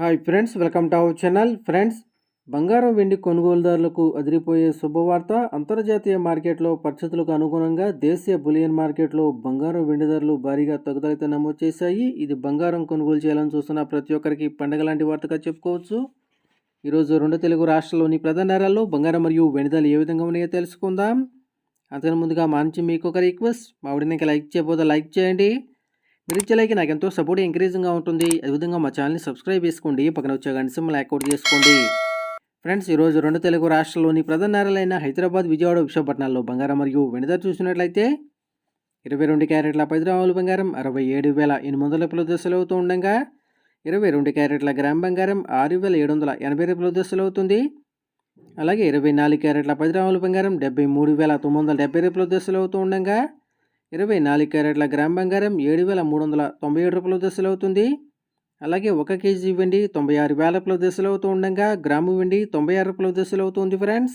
Hi friends welcome to our channel. Friends బంగారం వెండి కొనుగోలుదారులకు అదిరిపోయే శుభవార్త. అంతర్జాతీయ మార్కెట్లో పరిస్థితులకు అనుగుణంగా దేశీయ బులియన్ మార్కెట్లో బంగారం వెండి ధరలు భారీగా తగ్గుదలైతే నమోదు చేశాయి. ఇది బంగారం కొనుగోలు చేయాలని చూస్తున్న ప్రతి ఒక్కరికి పండగ లాంటి వార్తగా చెప్పుకోవచ్చు. ఈరోజు రెండు తెలుగు రాష్ట్రాల్లోని ప్రధాన నగరాల్లో బంగారం మరియు వెండి ధరలు ఏ విధంగా ఉన్నాయో తెలుసుకుందాం. అంతకు ముందుగా మా మీకు ఒక రిక్వెస్ట్. మా వీడియోకి లైక్ చేయబోతే లైక్ చేయండి. మీరు ఇచ్చే లైక్ నాకు ఎంతో సపోర్ట్ ఎంకరేజింగ్గా ఉంటుంది అదేవిధంగా మా ఛానల్ని సబ్స్క్రైబ్ చేసుకోండి. పక్కన వచ్చే గంట సింబల్ యాక్టివేట్ చేసుకోండి. ఫ్రెండ్స్ ఈరోజు రెండు తెలుగు రాష్ట్రాల్లోని ప్రధాన నగరాలైన హైదరాబాద్ విజయవాడ విశాఖపట్నాల్లో బంగారం మరియు వెనుదర చూసినట్లయితే ఇరవై రెండు క్యారెట్ల పది గ్రాముల బంగారం అరవై ఏడు వేల ఎనిమిది వందల రూపాయల దశలు అవుతూ ఉండగా ఇరవై రెండు క్యారెట్ల గ్రామ్ బంగారం ఆరు వేల ఏడు వందల ఎనభై రూపాయల దశలు అవుతుంది. అలాగే ఇరవై నాలుగు క్యారెట్ల పది గ్రాముల బంగారం డెబ్బై మూడు వేల తొమ్మిది వందల డెబ్బై రూపాయల దశలు అవుతూ ఉండగా ఇరవై నాలుగు క్యారెట్ల గ్రామ్ బంగారం ఏడు వేల మూడు వందల తొంభై ఏడు రూపాయల దశలు అవుతుంది అలాగే ఒక కేజీ వెండి తొంభై ఆరు వేల రూపాయల దశలు అవుతూ ఉండగా గ్రాము వెండి తొంభై ఆరు రూపాయల దశలు అవుతుంది ఫ్రెండ్స్.